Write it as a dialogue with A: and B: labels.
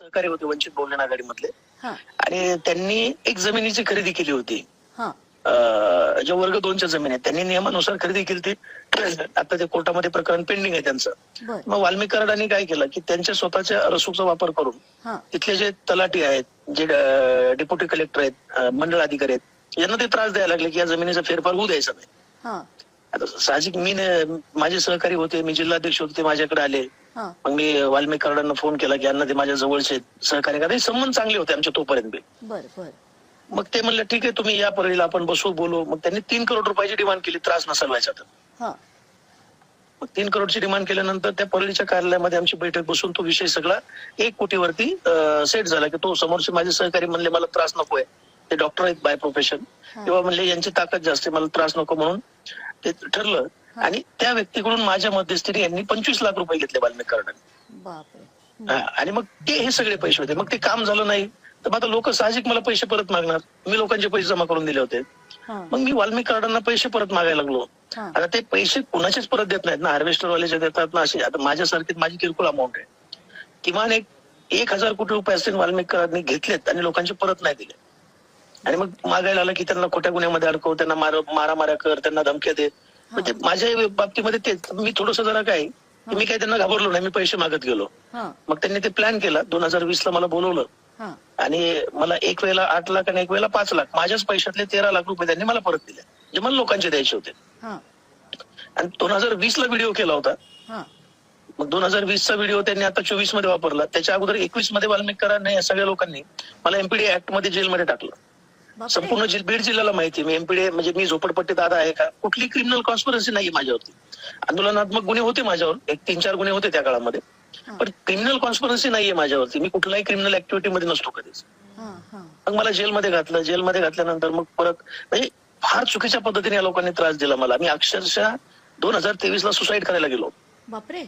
A: सहकारी होते वंचित बहुजन आघाडीमधले.
B: हा.
A: आणि त्यांनी एक जमिनीची खरेदी केली होती.
B: हा.
A: ज्या वर्ग दोनच्या जमीन आहेत त्यांनी नियमानुसार खरेदी केली ती आता ते कोर्टामध्ये प्रकरण पेंडिंग आहे त्यांचं. मग वाल्मिक कराडांनी काय केलं की त्यांच्या स्वतःच्या रसूचा वापर करून तिथले जे तलाठी आहेत जे डेप्युटी कलेक्टर आहेत मंडळ अधिकारी आहेत यांना ते त्रास द्यायला लागले की या जमिनीचा फेरफार होऊ द्यायचा नाही
B: हा.
A: साहजिक मी माझे सहकारी होते मी जिल्हाध्यक्ष होते ते माझ्याकडे आले. मग मी वाल्मिक कराडांना फोन केला की यांना ते माझ्या जवळचे सहकारी का ते संबंध चांगले होते आमच्या तोपर्यंत बी.
B: बर बर.
A: मग ते म्हणलं ठीक आहे तुम्ही या परळीला आपण बसू बोलू. मग त्यांनी तीन करोड रुपयाची डिमांड केली त्रास नसाल व्हायचा तर. मग तीन करोडची डिमांड केल्यानंतर त्या परळीच्या कार्यालयामध्ये आमची बैठक बसून तो विषय सगळा एक कोटीवरती सेट झाला की तो समोरचे माझे सहकारी म्हणले मला त्रास नकोय ते डॉक्टर आहेत बाय प्रोफेशन
B: हा.
A: किंवा म्हणले यांची ताकद जास्त आहे मला त्रास नको म्हणून ते ठरलं. आणि त्या व्यक्तीकडून माझ्या मध्यस्थीने यांनी पंचवीस लाख रुपये घेतले हा, आणि मग ते हे सगळे पैसे होते. मग ते काम झालं नाही. तर मग आता लोक साहजिक मला पैसे परत मागणार. मी लोकांचे पैसे जमा करून दिले होते. मग मी वाल्मिक कार्डांना पैसे परत मागायला लागलो. आता ते पैसे कुणाचेच परत देत नाहीत ना. हार्वेस्टर वाल्याचे देतात ना असे. आता माझ्यासारखी माझी किरकोळ अमाऊंट आहे. किमान एक एक हजार कोटी रुपये असतील वाल्मिक कराडनी घेतलेत आणि लोकांचे परत नाही दिले. आणि मग मागायला आलं की त्यांना खोट्या गुन्ह्यामध्ये अडकव त्यांना मार मारामाऱ्या कर त्यांना धमक्या दे. म्हणजे माझ्या बाबतीमध्ये तेच. मी थोडस जरा काय की मी काय त्यांना घाबरलो नाही मी पैसे मागत गेलो. मग त्यांनी ते प्लॅन केला. दोन हजार वीस ला मला बोलवलं. आणि मला एक वेळेला आठ लाख आणि एक वेळेला पाच लाख माझ्याच पैशातले तेरा लाख रुपये त्यांनी मला परत दिले. जे मला लोकांचे द्यायचे होते. आणि दोन हजार वीस ला व्हिडिओ केला होता. मग दोन हजार वीस चा व्हिडिओ त्यांनी आता चोवीसमध्ये वापरला. त्याच्या अगोदर एकवीसमध्ये वाल्मिक कराडने या सगळ्या लोकांनी मला एमपीडी ऍक्टमध्ये जेलमध्ये टाकलं. संपूर्ण जिल- बीड जिल्ह्याला माहिती आहे. मी एमपीडी म्हणजे मी झोपडपट्टी दादा आहे का? कुठली क्रिमिनल कॉन्स्पिरन्सी नाही माझ्यावरती. आंदोलनात्मक गुन्हे होते माझ्यावर. एक तीन चार गुन्हे होते त्या काळामध्ये. पण क्रिमिनल कॉन्स्पिरन्सी नाहीये माझ्यावरती. मी कुठल्याही क्रिमिनल ऍक्टिव्हिटी मध्ये नसतो कधीच. मग मला जेलमध्ये घातलं. जेलमध्ये घातल्यानंतर मग परत म्हणजे फार चुकीच्या पद्धतीने या लोकांनी त्रास दिला मला. मी अक्षरशः दोन हजार तेवीस ला सुसाईड करायला गेलो.
B: बापरे.